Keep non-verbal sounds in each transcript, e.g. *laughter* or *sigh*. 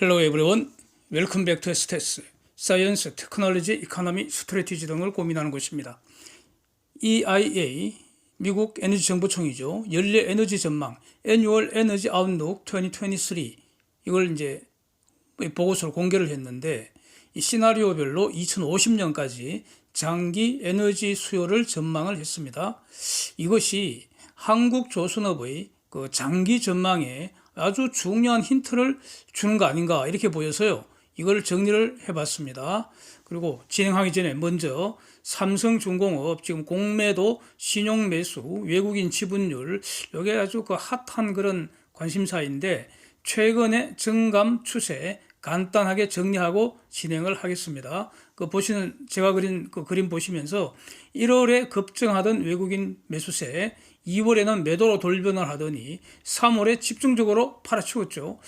Hello everyone. Welcome back to STS. 사이언스, 테크놀로지, 이코노미, 스트레티지 등을 고민하는 곳입니다. EIA, 미국 에너지 정보청이죠. 연례 에너지 전망, Annual Energy Outlook 2023. 이걸 이제 보고서를 공개를 했는데 이 시나리오별로 2050년까지 장기 에너지 수요를 전망을 했습니다. 이것이 한국 조선업의 그 장기 전망에 아주 중요한 힌트를 주는 거 아닌가 이렇게 보여서요. 이걸 정리를 해봤습니다. 그리고 진행하기 전에 먼저 삼성중공업 지금 공매도 신용 매수 외국인 지분율 이게 아주 그 핫한 그런 관심사인데 최근의 증감 추세 간단하게 정리하고 진행을 하겠습니다. 그 보시는 제가 그린 그 그림 보시면서 1월에 급증하던 외국인 매수세 2월에는 매도로 돌변을 하더니 3월에 집중적으로 팔아치웠죠.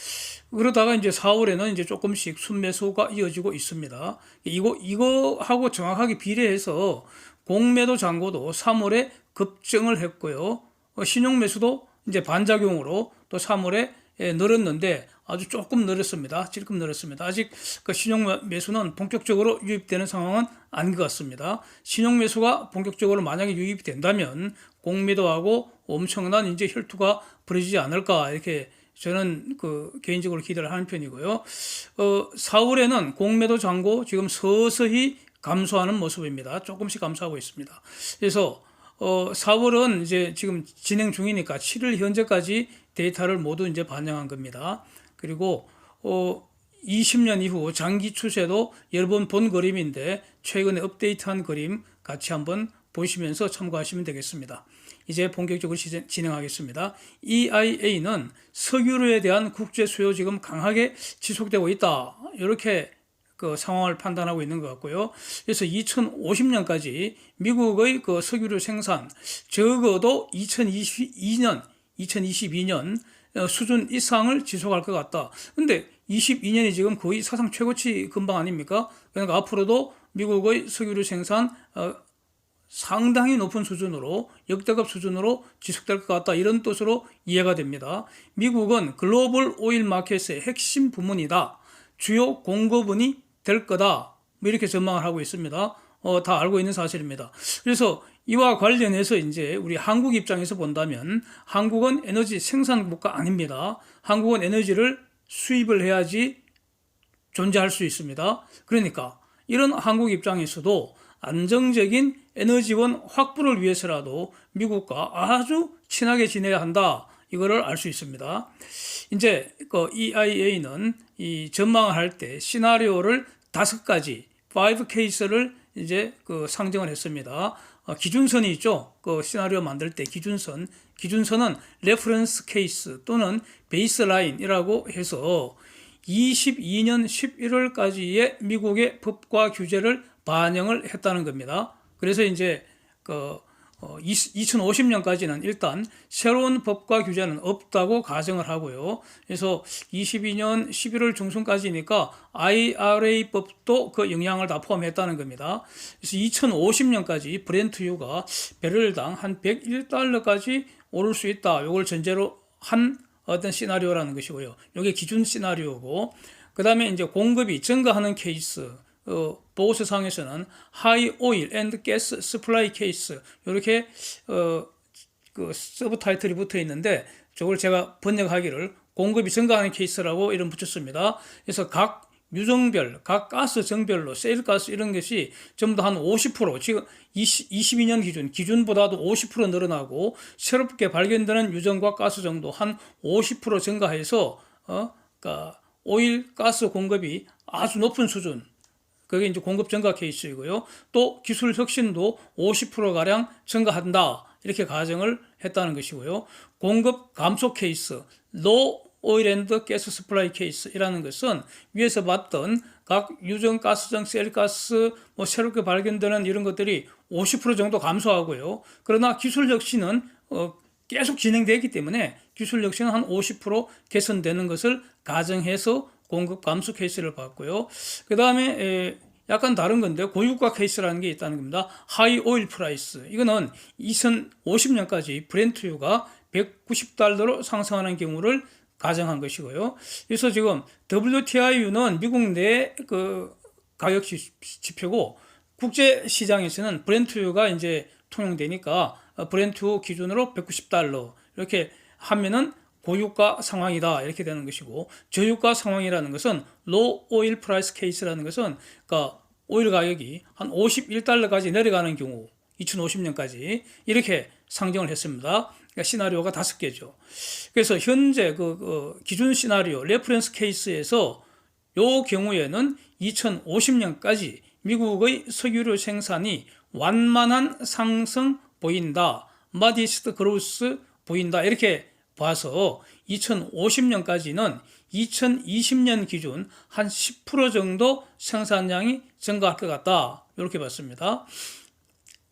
그러다가 이제 4월에는 이제 조금씩 순매수가 이어지고 있습니다. 이거 이거하고 정확하게 비례해서 공매도 잔고도 3월에 급증을 했고요. 어, 신용 매수도 이제 반작용으로 또 3월에 예, 늘었는데 아주 조금 늘었습니다. 찔끔 늘었습니다. 아직 그 신용 매수는 본격적으로 유입되는 상황은 아닌 것 같습니다. 신용 매수가 본격적으로 만약에 유입이 된다면 공매도하고 엄청난 이제 혈투가 벌어지지 않을까 이렇게 저는 그 개인적으로 기대를 하는 편이고요. 어, 4월에는 공매도 잔고 지금 서서히 감소하는 모습입니다. 조금씩 감소하고 있습니다. 그래서 어, 4월은 이제 지금 진행 중이니까 7일 현재까지 데이터를 모두 이제 반영한 겁니다. 그리고 어, 20년 이후 장기 추세도 여러 번 본 그림인데 최근에 업데이트한 그림 같이 한번 보시면서 참고하시면 되겠습니다. 이제 본격적으로 진행하겠습니다. EIA는 석유로에 대한 국제 수요 지금 강하게 지속되고 있다. 이렇게 그 상황을 판단하고 있는 것 같고요. 그래서 2050년까지 미국의 그 석유류 생산 적어도 2022년 2022년 어, 수준 이상을 지속할 것 같다. 근데 22년이 지금 거의 사상 최고치 근방 아닙니까? 그러니까 앞으로도 미국의 석유류 생산 어, 상당히 높은 수준으로 역대급 수준으로 지속될 것 같다 이런 뜻으로 이해가 됩니다. 미국은 글로벌 오일 마켓의 핵심 부문이다. 주요 공급원이 될 거다. 뭐 이렇게 전망을 하고 있습니다. 어, 다 알고 있는 사실입니다. 그래서 이와 관련해서 이제 우리 한국 입장에서 본다면 한국은 에너지 생산 국가 아닙니다. 한국은 에너지를 수입을 해야지 존재할 수 있습니다. 그러니까 이런 한국 입장에서도 안정적인 에너지원 확보를 위해서라도 미국과 아주 친하게 지내야 한다. 이거를 알 수 있습니다. 이제 그 EIA는 이 전망을 할 때 시나리오를 다섯 가지 5 케이스를 이제 그 상정을 했습니다. 어, 기준선이 있죠. 그 시나리오 만들 때 기준선. 기준선은 레퍼런스 케이스 또는 베이스라인이라고 해서 22년 11월까지의 미국의 법과 규제를 반영을 했다는 겁니다. 그래서 이제 그 2050년까지는 어, 일단 새로운 법과 규제는 없다고 가정을 하고요. 그래서 22년 11월 중순까지니까 IRA 법도 그 영향을 다 포함했다는 겁니다. 그래서 2050년까지 브렌트유가 배럴당 한 101달러까지 오를 수 있다. 이걸 전제로 한 어떤 시나리오라는 것이고요. 이게 기준 시나리오고 그 다음에 이제 공급이 증가하는 케이스 어, 보고서상에서는 하이 오일 앤드 가스 스플라이 케이스 이렇게 어, 그 서브 타이틀이 붙어 있는데 저걸 제가 번역하기를 공급이 증가하는 케이스라고 이름 붙였습니다. 그래서 각 유정별, 각 가스 정별로 세일가스 이런 것이 전부 다 한 50% 지금 20, 22년 기준 기준보다도 50% 늘어나고 새롭게 발견되는 유정과 가스 정도 한 50% 증가해서 어, 그러니까 오일 가스 공급이 아주 높은 수준 그게 이제 공급 증가 케이스이고요. 또 기술 혁신도 50%가량 증가한다. 이렇게 가정을 했다는 것이고요. 공급 감소 케이스, 로 오일 앤드 가스 스플라이 케이스이라는 것은 위에서 봤던 각 유전 가스정 셀가스 뭐 새롭게 발견되는 이런 것들이 50% 정도 감소하고요. 그러나 기술 혁신은 어 계속 진행되기 때문에 기술 혁신은 한 50% 개선되는 것을 가정해서 공급 감소 케이스를 봤고요. 그 다음에 약간 다른 건데 고유가 케이스라는 게 있다는 겁니다. 하이 오일 프라이스. 이거는 2050년까지 브렌트유가 190달러로 상승하는 경우를 가정한 것이고요. 그래서 지금 WTIU는 미국 내 그 가격 지- 지표고 국제 시장에서는 브렌트유가 이제 통용되니까 어, 브렌트 기준으로 190달러 이렇게 하면은 고유가 상황이다 이렇게 되는 것이고 저유가 상황이라는 것은 low oil price case라는 것은 그러니까 오일 가격이 한 51달러까지 내려가는 경우 2050년까지 이렇게 상정을 했습니다. 그러니까 시나리오가 다섯 개죠. 그래서 현재 그, 그 기준 시나리오 레퍼런스 케이스에서 요 경우에는 2050년까지 미국의 석유류 생산이 완만한 상승 보인다. 마디스트 그로스 보인다. 이렇게 봐서 2050년까지는 2020년 기준 한 10% 정도 생산량이 증가할 것 같다. 이렇게 봤습니다.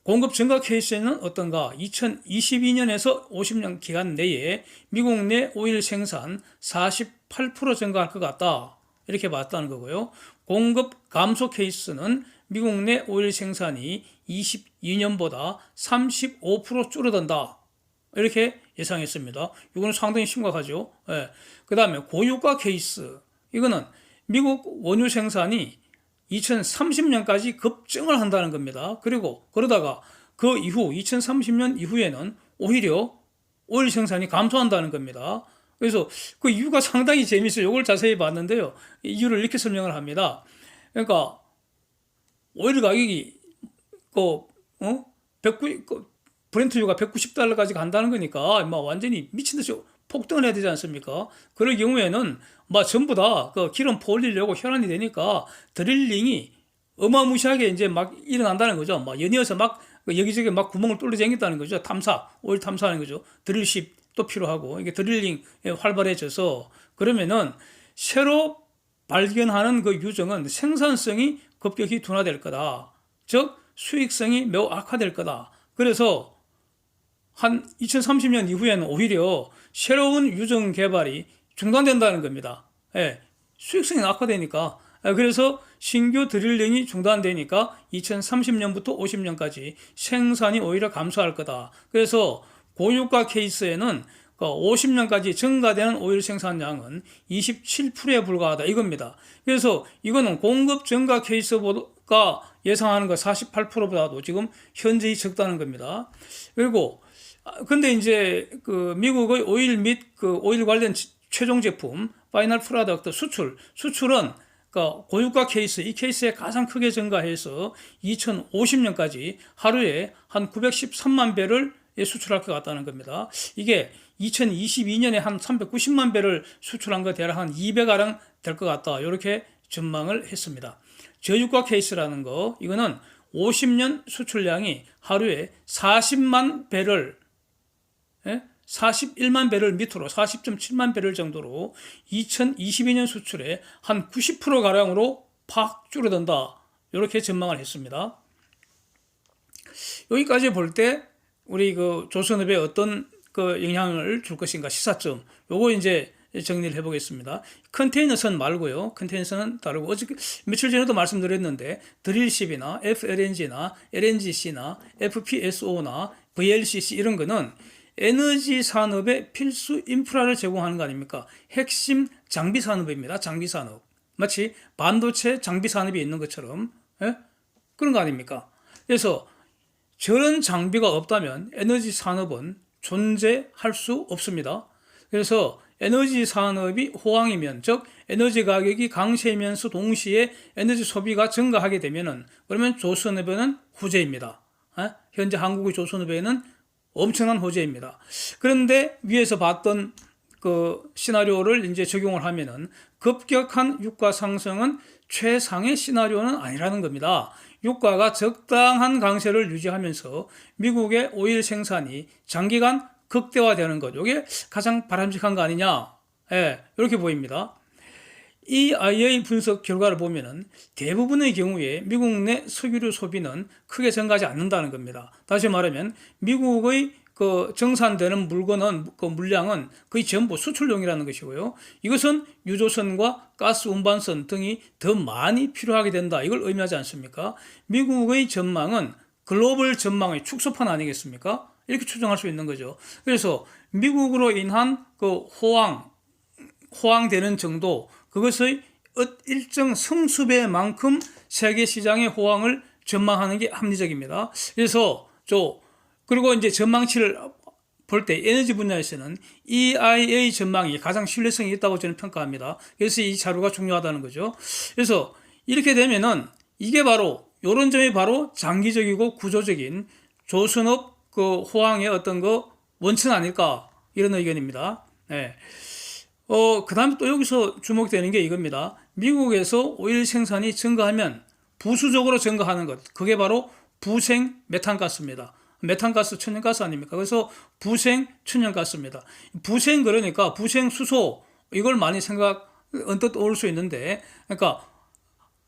공급 증가 케이스는 어떤가? 2022년에서 50년 기간 내에 미국 내 오일 생산 48% 증가할 것 같다. 이렇게 봤다는 거고요. 공급 감소 케이스는 미국 내 오일 생산이 22년보다 35% 줄어든다. 이렇게 예상했습니다. 이거는 상당히 심각하죠. 예. 그 다음에 고유가 케이스. 이거는 미국 원유 생산이 2030년까지 급증을 한다는 겁니다. 그리고 그러다가 그 이후 2030년 이후에는 오히려 오일 생산이 감소한다는 겁니다. 그래서 그 이유가 상당히 재미있어요. 이걸 자세히 봤는데요. 이유를 이렇게 설명을 합니다. 그러니까 오일 가격이 그 어? 109, 그 브렌트유가 190달러까지 간다는 거니까 막 완전히 미친 듯이 폭등을 해야 되지 않습니까? 그럴 경우에는 막 전부 다 그 기름 퍼올리려고 혈안이 되니까 드릴링이 어마무시하게 이제 막 일어난다는 거죠. 막 연이어서 막그 여기저기 막 구멍을 뚫려 쟁겼다는 거죠. 탐사, 오일 탐사하는 거죠. 드릴십도 필요하고 이게 드릴링 활발해져서 그러면은 새로 발견하는 그 유정은 생산성이 급격히 둔화될 거다. 즉 수익성이 매우 악화될 거다. 그래서 한 2030년 이후에는 오히려 새로운 유정 개발이 중단된다는 겁니다. 예, 수익성이 악화되니까. 예, 그래서 신규 드릴링이 중단되니까 2030년부터 50년까지 생산이 오히려 감소할 거다. 그래서 고유가 케이스에는 50년까지 증가되는 오일 생산량은 27%에 불과하다 이겁니다. 그래서 이거는 공급 증가 케이스가 예상하는 것 48%보다도 지금 현저히 적다는 겁니다. 그리고 아, 근데 이제 그 미국의 오일 및 그 오일 관련 지- 최종 제품 파이널 프로덕트 수출 수출은 그 고유가 케이스 이 케이스에 가장 크게 증가해서 2050년까지 하루에 한 913만 배를 수출할 것 같다는 겁니다. 이게 2022년에 한 390만 배를 수출한 거 대략 한 200가량 될 것 같다. 이렇게 전망을 했습니다. 저유가 케이스라는 거 이거는 50년 수출량이 하루에 40만 배를 예? 41만 배를 밑으로 40.7만 배를 정도로 2022년 수출에 한 90%가량으로 팍 줄어든다. 이렇게 전망을 했습니다. 여기까지 볼 때 우리 그 조선업에 어떤 그 영향을 줄 것인가 시사점 요거 이제 정리를 해보겠습니다. 컨테이너선 말고요. 컨테이너선은 다르고 어제 며칠 전에도 말씀드렸는데 드릴십이나 FLNG나 LNGC나 FPSO나 VLCC 이런 거는 에너지 산업의 필수 인프라를 제공하는 거 아닙니까? 핵심 장비 산업입니다. 장비 산업. 마치 반도체 장비 산업이 있는 것처럼 예? 그런 거 아닙니까? 그래서 저런 장비가 없다면 에너지 산업은 존재할 수 없습니다. 그래서 에너지 산업이 호황이면 즉 에너지 가격이 강세이면서 동시에 에너지 소비가 증가하게 되면은 그러면 조선업에는 후재입니다. 어? 현재 한국의 조선업에는 엄청난 호재입니다. 그런데 위에서 봤던 그 시나리오를 이제 적용을 하면은 급격한 유가 상승은 최상의 시나리오는 아니라는 겁니다. 유가가 적당한 강세를 유지하면서 미국의 오일 생산이 장기간 극대화되는 것, 이게 가장 바람직한 거 아니냐? 예, 이렇게 보입니다. 이 IA 분석 결과를 보면은 대부분의 경우에 미국 내 석유류 소비는 크게 증가하지 않는다는 겁니다. 다시 말하면 미국의 그 정산되는 물건은 그 물량은 거의 전부 수출용이라는 것이고요. 이것은 유조선과 가스 운반선 등이 더 많이 필요하게 된다. 이걸 의미하지 않습니까? 미국의 전망은 글로벌 전망의 축소판 아니겠습니까? 이렇게 추정할 수 있는 거죠. 그래서 미국으로 인한 그 호황 호황되는 정도 그것의 어- 일정 성수배만큼 세계 시장의 호황을 전망하는 게 합리적입니다. 그래서 저 그리고 이제 전망치를 볼 때 에너지 분야에서는 EIA 전망이 가장 신뢰성이 있다고 저는 평가합니다. 그래서 이 자료가 중요하다는 거죠. 그래서 이렇게 되면은 이게 바로 이런 점이 바로 장기적이고 구조적인 조선업 그 호황의 어떤 그 원천 아닐까 이런 의견입니다. 네. 어, 그 다음에 또 여기서 주목되는 게 이겁니다. 미국에서 오일 생산이 증가하면 부수적으로 증가하는 것. 그게 바로 부생 메탄가스입니다. 메탄가스 천연가스 아닙니까? 그래서 부생 천연가스입니다. 부생 그러니까 부생 수소 이걸 많이 생각 언뜻 떠올 수 있는데 그러니까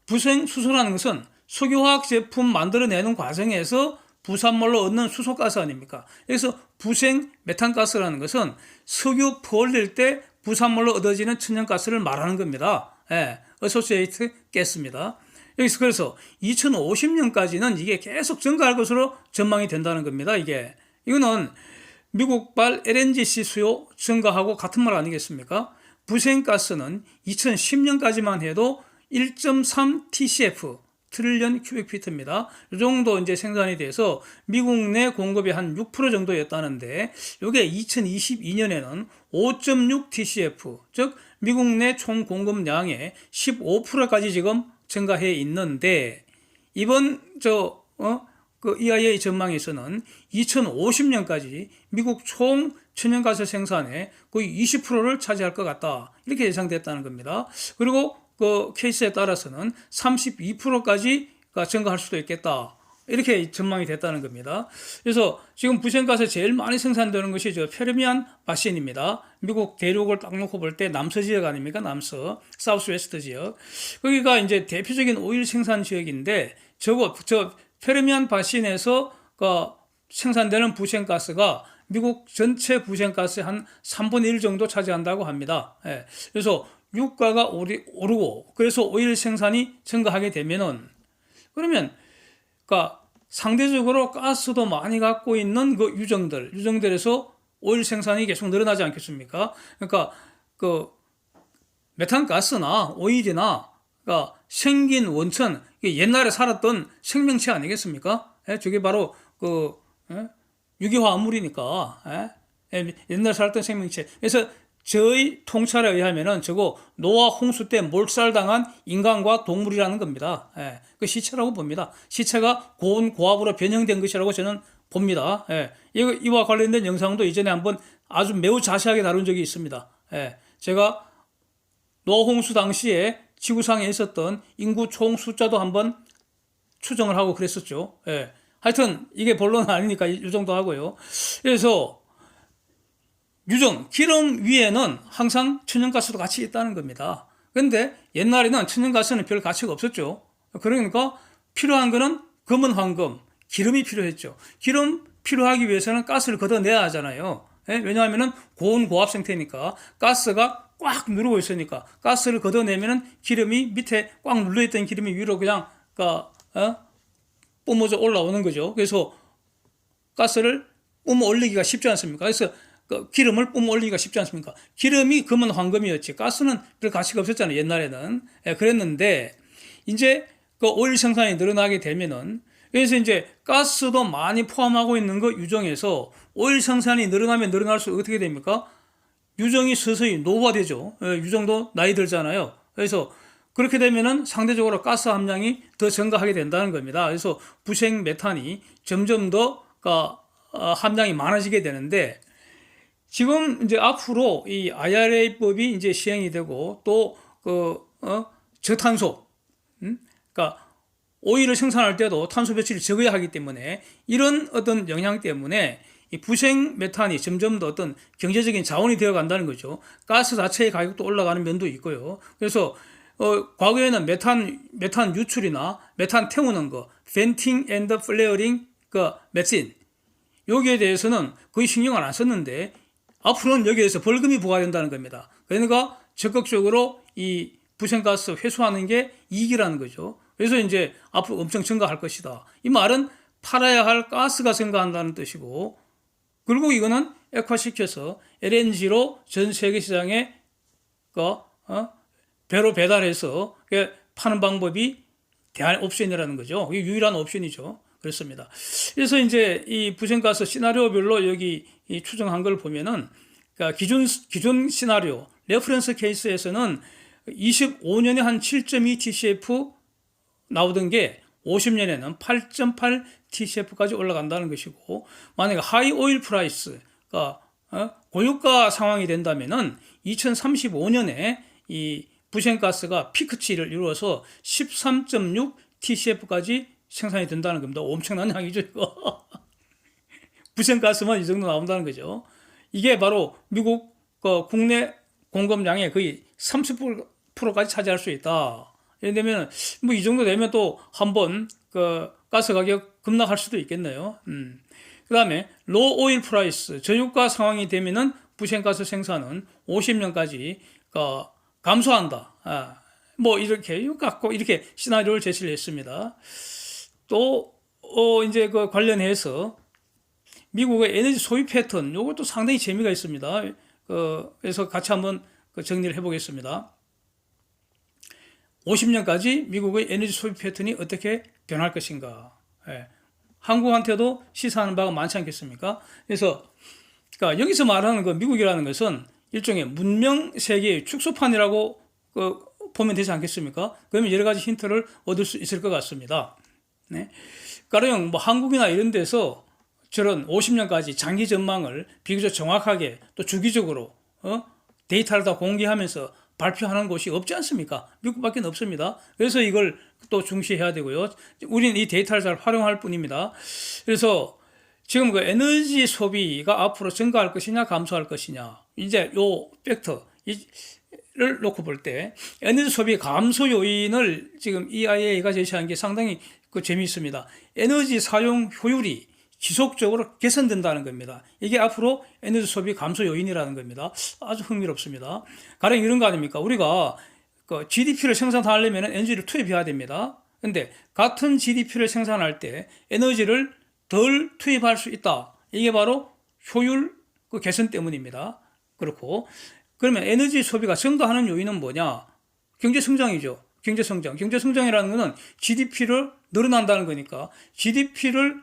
부생 수소라는 것은 석유화학 제품 만들어내는 과정에서 부산물로 얻는 수소가스 아닙니까? 그래서 부생 메탄가스라는 것은 석유 퍼올릴 때 부산물로 얻어지는 천연가스를 말하는 겁니다. 예, 어소시에이트 가스입니다. 여기서 그래서 2050년까지는 이게 계속 증가할 것으로 전망이 된다는 겁니다. 이게 이거는 미국발 LNGC 수요 증가하고 같은 말 아니겠습니까? 부생가스는 2010년까지만 해도 1.3 TCF 트릴리언 큐빅피트입니다. 이 정도 이제 생산이 돼서 미국 내 공급이 한6% 정도였다는데 이게 2022년에는 5.6 TCF 즉 미국 내 총 공급량의 15%까지 지금 증가해 있는데 이번 저 어? 그 EIA 전망에서는 2050년까지 미국 총 천연가스 생산의 거의 20%를 차지할 것 같다. 이렇게 예상됐다는 겁니다. 그리고 그 케이스에 따라서는 32%까지가 증가할 수도 있겠다. 이렇게 전망이 됐다는 겁니다. 그래서 지금 부생가스 제일 많이 생산되는 것이 저 페르미안 바신입니다. 미국 대륙을 딱 놓고 볼 때 남서 지역 아닙니까? 남서, 사우스 웨스트 지역. 거기가 이제 대표적인 오일 생산 지역인데 저거 저 페르미안 바신에서 그 생산되는 부생가스가 미국 전체 부생가스의 한 3분의 1 정도 차지한다고 합니다. 예. 그래서 유가가 오르고 그래서 오일 생산이 증가하게 되면은 그러면 그러니까 상대적으로 가스도 많이 갖고 있는 그 유정들, 유정들에서 오일 생산이 계속 늘어나지 않겠습니까? 그러니까 그 메탄 가스나 오일이나 그러니까 생긴 원천, 옛날에 살았던 생명체 아니겠습니까? 예, 저게 바로 그 예? 유기화합물이니까 예? 예, 옛날 살았던 생명체. 그래서 저희 통찰에 의하면은 저거 노아 홍수 때 몰살당한 인간과 동물이라는 겁니다. 예, 그 시체라고 봅니다. 시체가 고온 고압으로 변형된 것이라고 저는 봅니다. 예, 이와 관련된 영상도 이전에 한번 아주 매우 자세하게 다룬 적이 있습니다. 예, 제가 노아 홍수 당시에 지구상에 있었던 인구 총 숫자도 한번 추정을 하고 그랬었죠. 예. 하여튼 이게 본론은 아니니까 이 정도 하고요. 그래서 유정, 기름 위에는 항상 천연가스도 같이 있다는 겁니다. 근데 옛날에는 천연가스는 별 가치가 없었죠. 그러니까 필요한 거는 금은 황금, 기름이 필요했죠. 기름 필요하기 위해서는 가스를 걷어내야 하잖아요. 예? 왜냐하면 고온 고압 상태니까 가스가 꽉 누르고 있으니까 가스를 걷어내면은 기름이 밑에 꽉 눌러있던 기름이 위로 그냥 그, 어? 뿜어져 올라오는 거죠. 그래서 가스를 뿜어 올리기가 쉽지 않습니까? 그래서 그 기름을 뿜어 올리기가 쉽지 않습니까? 기름이 금은 황금이었지. 가스는 별 가치가 없었잖아요. 옛날에는. 예, 그랬는데 이제 그 오일 생산이 늘어나게 되면은 그래서 이제 가스도 많이 포함하고 있는 거 유정에서 오일 생산이 늘어나면 늘어날수록 어떻게 됩니까? 유정이 서서히 노후화되죠. 예, 유정도 나이 들잖아요. 그래서 그렇게 되면은 상대적으로 가스 함량이 더 증가하게 된다는 겁니다. 그래서 부생 메탄이 점점 더 어, 함량이 많아지게 되는데 지금 이제 앞으로 이 IRA법이 이제 시행이 되고 또그 어, 저탄소, 음? 그러니까 오일을 생산할 때도 탄소 배출이 적어야 하기 때문에 이런 어떤 영향 때문에 이 부생 메탄이 점점 더 어떤 경제적인 자원이 되어 간다는 거죠. 가스 자체의 가격도 올라가는 면도 있고요. 그래서 어, 과거에는 메탄 메탄 유출이나 메탄 태우는 거, 벤팅 앤드 플레어링 그 메신 여기에 대해서는 거의 신경을 안 썼는데 앞으로는 여기에서 벌금이 부과된다는 겁니다. 그러니까 적극적으로 이 부생가스 회수하는 게 이익이라는 거죠. 그래서 이제 앞으로 엄청 증가할 것이다. 이 말은 팔아야 할 가스가 증가한다는 뜻이고, 그리고 이거는 액화시켜서 LNG로 전 세계 시장에 어? 배로 배달해서 그 파는 방법이 대안 옵션이라는 거죠. 이게 유일한 옵션이죠. 그렇습니다. 그래서 이제 이 부생가스 시나리오별로 여기 이 추정한 걸 보면은 그러니까 기존 기존 시나리오 레퍼런스 케이스에서는 25년에 한 7.2 TCF 나오던 게 50년에는 8.8 TCF까지 올라간다는 것이고 만약에 하이 오일 프라이스가 어? 고유가 상황이 된다면은 2035년에 이 부생가스가 피크치를 이루어서 13.6 TCF까지 생산이 된다는 겁니다. 엄청난 양이죠, 이거. *laughs* 부생가스만 이 정도 나온다는 거죠. 이게 바로 미국 그 국내 공급량의 거의 30%까지 차지할 수 있다. 예를 들면 뭐 이 정도 되면 또 한번 그 가스 가격 급락할 수도 있겠네요. 음. 그 다음에 로 오일 프라이스 저유가 상황이 되면은 부생가스 생산은 50년까지 그 감소한다. 아, 뭐 이렇게 갖고 이렇게 시나리오를 제시를 했습니다. 또 어, 이제 그 관련해서 미국의 에너지 소비 패턴 이것도 상당히 재미가 있습니다. 그, 그래서 같이 한번 그 정리를 해보겠습니다. 50년까지 미국의 에너지 소비 패턴이 어떻게 변할 것인가. 예. 한국한테도 시사하는 바가 많지 않겠습니까? 그래서 그러니까 여기서 말하는 그 미국이라는 것은 일종의 문명 세계의 축소판이라고 그 보면 되지 않겠습니까? 그러면 여러 가지 힌트를 얻을 수 있을 것 같습니다. 네. 가령 뭐 한국이나 이런 데서 저런 50년까지 장기 전망을 비교적 정확하게 또 주기적으로 어? 데이터를 다 공개하면서 발표하는 곳이 없지 않습니까? 미국밖에 없습니다. 그래서 이걸 또 중시해야 되고요. 우리는 이 데이터를 잘 활용할 뿐입니다. 그래서 지금 그 에너지 소비가 앞으로 증가할 것이냐 감소할 것이냐 이제 요 팩터 를 놓고 볼 때 에너지 소비 감소 요인을 지금 EIA가 제시한 게 상당히 그 재미있습니다. 에너지 사용 효율이 지속적으로 개선된다는 겁니다. 이게 앞으로 에너지 소비 감소 요인이라는 겁니다. 아주 흥미롭습니다. 가령 이런 거 아닙니까? 우리가 그 GDP를 생산하려면 에너지를 투입해야 됩니다. 근데 같은 GDP를 생산할 때 에너지를 덜 투입할 수 있다. 이게 바로 효율 그 개선 때문입니다. 그렇고 그러면 에너지 소비가 증가하는 요인은 뭐냐? 경제 성장이죠. 경제 성장. 경제 성장이라는 것은 GDP를 늘어난다는 거니까 GDP를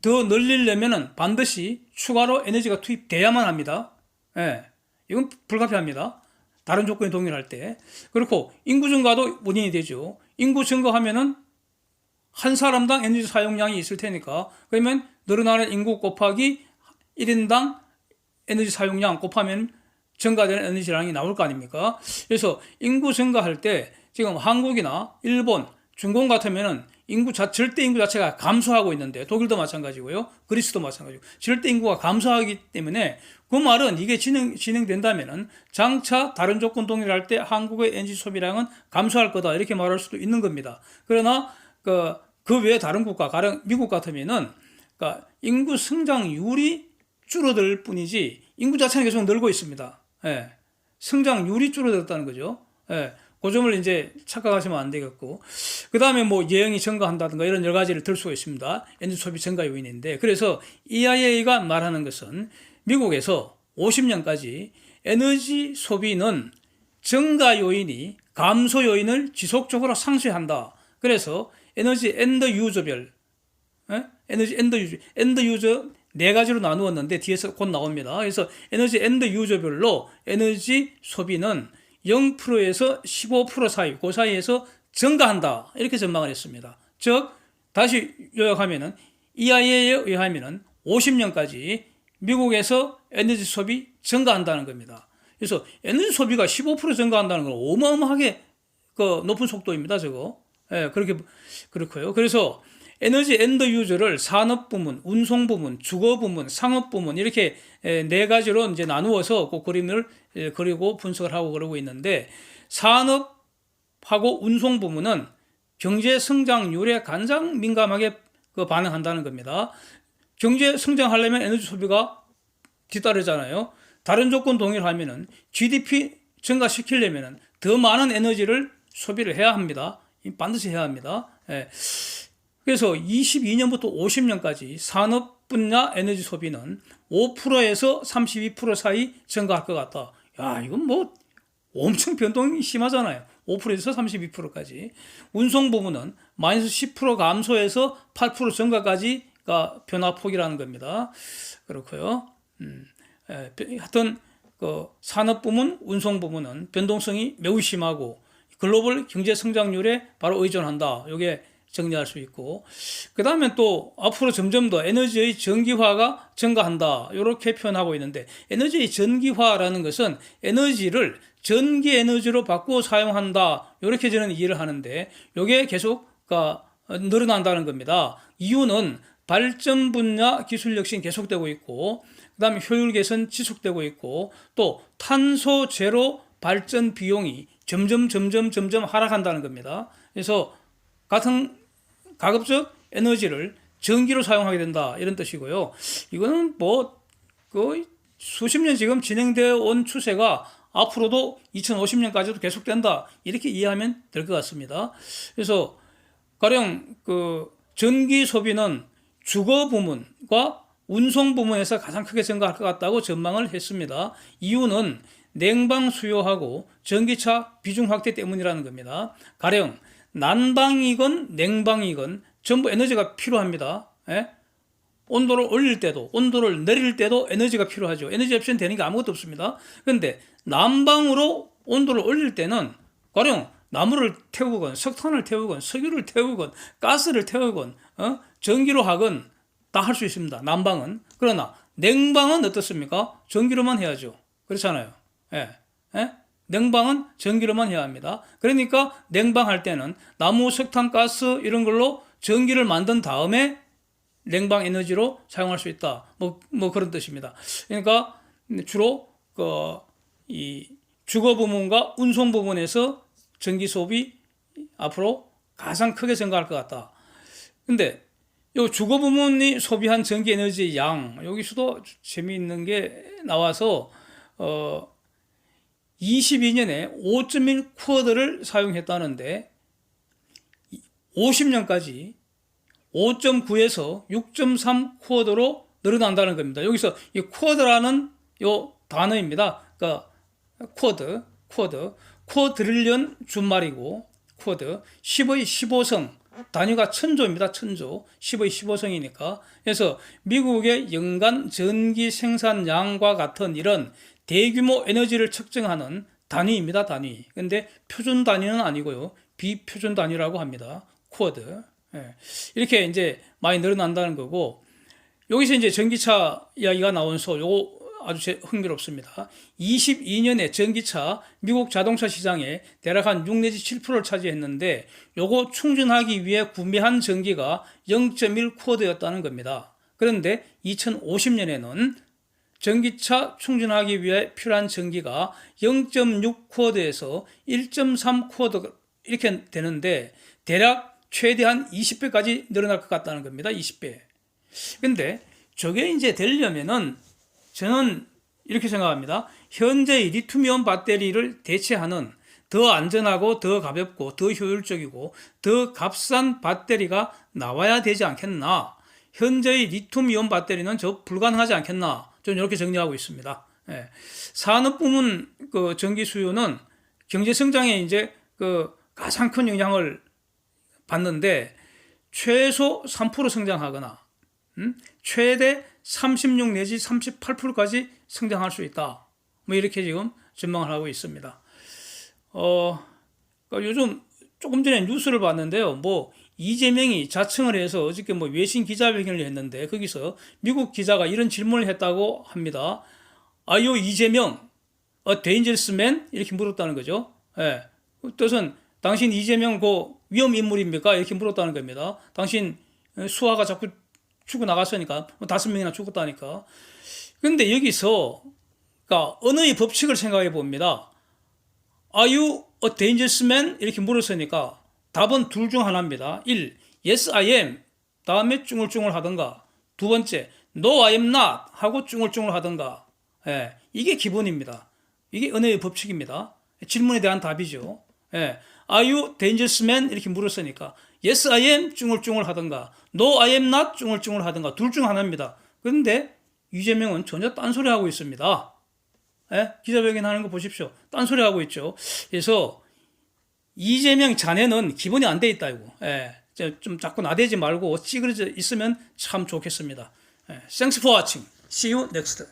더 늘리려면은 반드시 추가로 에너지가 투입돼야만 합니다. 예. 이건 불가피합니다. 다른 조건에 동일할 때. 그렇고 인구 증가도 원인이 되죠. 인구 증가하면은 한 사람당 에너지 사용량이 있을 테니까 그러면 늘어나는 인구 곱하기 1인당 에너지 사용량 곱하면 증가되는 에너지량이 나올 거 아닙니까? 그래서 인구 증가할 때 지금 한국이나 일본, 중국 같으면은 인구 자, 절대 인구 자체가 감소하고 있는데 독일도 마찬가지고요. 그리스도 마찬가지고 절대 인구가 감소하기 때문에 그 말은 이게 진행 진행된다면은 장차 다른 조건 동일할 때 한국의 에너지 소비량은 감소할 거다 이렇게 말할 수도 있는 겁니다. 그러나 그, 그 외에 다른 국가, 가령 미국 같으면은 그러니까 인구 성장률이 줄어들 뿐이지 인구 자체는 계속 늘고 있습니다. 예. 성장률이 줄어들었다는 거죠. 예. 그 점을 이제 착각하시면 안 되겠고. 그 다음에 뭐 예형이 증가한다든가 이런 여러 가지를 들 수가 있습니다. 에너지 소비 증가 요인인데. 그래서 EIA가 말하는 것은 미국에서 50년까지 에너지 소비는 증가 요인이 감소 요인을 지속적으로 상쇄한다. 그래서 에너지 엔더 유저별, 에? 에너지 엔더 유저, 엔더 유저 네 가지로 나누었는데 뒤에서 곧 나옵니다. 그래서 에너지 엔더 유저별로 에너지 소비는 0%에서 15% 사이, 그 사이에서 증가한다. 이렇게 전망을 했습니다. 즉, 다시 요약하면은 EIA에 의하면은 50년까지 미국에서 에너지 소비 증가한다는 겁니다. 그래서 에너지 소비가 15% 증가한다는 건 어마어마하게 그 높은 속도입니다. 저거. 예, 그렇게 그렇고요. 그래서 에너지 엔더 유저를 산업 부문, 운송 부문, 주거 부문, 상업 부문 이렇게 네 가지로 이제 나누어서 그 그림을 그리고 분석을 하고 그러고 있는데 산업하고 운송 부문은 경제 성장률에 가장 민감하게 그 반응한다는 겁니다. 경제 성장하려면 에너지 소비가 뒤따르잖아요. 다른 조건 동일하면은 GDP 증가시키려면은 더 많은 에너지를 소비를 해야 합니다. 반드시 해야 합니다. 예. 그래서 22년부터 50년까지 산업 분야 에너지 소비는 5%에서 32% 사이 증가할 것 같다. 야, 이건 뭐 엄청 변동이 심하잖아요. 5%에서 32%까지. 운송 부분은 마이너스 10% 감소해서 8% 증가까지가 변화폭이라는 겁니다. 그렇고요. 음, 에, 하여튼 그 산업 부문, 운송 부문은 변동성이 매우 심하고 글로벌 경제 성장률에 바로 의존한다. 이게 정리할 수 있고. 그 다음에 또 앞으로 점점 더 에너지의 전기화가 증가한다. 이렇게 표현하고 있는데 에너지의 전기화라는 것은 에너지를 전기 에너지로 바꾸어 사용한다. 이렇게 저는 이해를 하는데 이게 계속 그러니까 늘어난다는 겁니다. 이유는 발전 분야 기술 혁신 계속되고 있고 그 다음에 효율 개선 지속되고 있고 또 탄소 제로 발전 비용이 점점 점점 점점 하락한다는 겁니다. 그래서 같은 가급적 에너지를 전기로 사용하게 된다 이런 뜻이고요. 이거는 뭐 그 수십 년 지금 진행되어 온 추세가 앞으로도 2050년까지도 계속된다 이렇게 이해하면 될 것 같습니다. 그래서 가령 그 전기 소비는 주거 부문과 운송 부문에서 가장 크게 증가할 것 같다고 전망을 했습니다. 이유는 냉방 수요하고 전기차 비중 확대 때문이라는 겁니다. 가령 난방이건 냉방이건 전부 에너지가 필요합니다. 예? 온도를 올릴 때도 온도를 내릴 때도 에너지가 필요하죠. 에너지 없이는 되는 게 아무것도 없습니다. 그런데 난방으로 온도를 올릴 때는 가령 나무를 태우건 석탄을 태우건 석유를 태우건 가스를 태우건 어? 전기로 하건 다 할 수 있습니다. 난방은 그러나 냉방은 어떻습니까? 전기로만 해야죠. 그렇잖아요. 예. 예? 냉방은 전기로만 해야 합니다. 그러니까 냉방할 때는 나무, 석탄, 가스 이런 걸로 전기를 만든 다음에 냉방 에너지로 사용할 수 있다. 뭐, 뭐 그런 뜻입니다. 그러니까 주로 그, 이 주거 부문과 운송 부문에서 전기 소비 앞으로 가장 크게 증가할 것 같다. 근데 요 주거 부문이 소비한 전기 에너지의 양 여기서도 재미있는 게 나와서 어 22년에 5.1 쿼드를 사용했다는데 50년까지 5.9에서 6.3 쿼드로 늘어난다는 겁니다. 여기서 이 쿼드라는 요 단어입니다. 그러니까 쿼드, 쿼드, 쿼드릴리언 준말이고 쿼드 10의 15성 단위가 천조입니다. 천조 10의 15성이니까 그래서 미국의 연간 전기 생산량과 같은 이런 대규모 에너지를 측정하는 단위입니다. 단위. 근데 표준 단위는 아니고요. 비표준 단위라고 합니다. 쿼드. 예. 이렇게 이제 많이 늘어난다는 거고 여기서 이제 전기차 이야기가 나온서 요거 아주 흥미롭습니다. 22년에 전기차 미국 자동차 시장에 대략 한 6 내지 7%를 차지했는데 요거 충전하기 위해 구매한 전기가 0.1 쿼드였다는 겁니다. 그런데 2050년에는 전기차 충전하기 위해 필요한 전기가 0.6 쿼드에서 1.3 쿼드 이렇게 되는데 대략 최대한 20배까지 늘어날 것 같다는 겁니다. 20배. 근데 저게 이제 되려면은 저는 이렇게 생각합니다. 현재의 리튬이온 배터리를 대체하는 더 안전하고 더 가볍고 더 효율적이고 더 값싼 배터리가 나와야 되지 않겠나. 현재의 리튬이온 배터리는 저 불가능하지 않겠나. 저는 이렇게 정리하고 있습니다. 예. 산업 부문 그 전기 수요는 경제 성장에 이제 그 가장 큰 영향을 받는데 최소 3% 성장하거나 음? 최대 36 내지 38%까지 성장할 수 있다. 뭐 이렇게 지금 전망을 하고 있습니다. 어, 그러니까 요즘 조금 전에 뉴스를 봤는데요. 뭐 이재명이 자청을 해서 어저께 뭐 외신 기자회견을 했는데 거기서 미국 기자가 이런 질문을 했다고 합니다. 아유 이재명, dangerous man 이렇게 물었다는 거죠. 예. 그 뜻은 당신 이재명 그 위험 인물입니까? 이렇게 물었다는 겁니다. 당신 수하가 자꾸 죽어 나갔으니까 뭐 다섯 명이나 죽었다니까. 근데 여기서 그러니까 언어의 법칙을 생각해 봅니다. A dangerous man? 이렇게 물었으니까 답은 둘 중 하나입니다. 1. Yes, I am. 다음에 쭝얼쭝얼 하던가. 두 번째, No, I am not. 하고 쭝얼쭝얼 하던가. 예, 이게 기본입니다. 이게 언어의 법칙입니다. 질문에 대한 답이죠. 예, Are you dangerous man? 이렇게 물었으니까 Yes, I am. 쭝얼쭝얼 하던가. No, I am not. 쭝얼쭝얼 하던가. 둘 중 하나입니다. 그런데 이재명은 전혀 딴소리 하고 있습니다. 예? 기자회견 하는 거 보십시오. 딴소리 하고 있죠. 그래서 이재명 자네는 기본이 안 돼 있다 이거. 예. 좀 자꾸 나대지 말고 찌그러져 있으면 참 좋겠습니다. 예. Thanks for watching. See you next.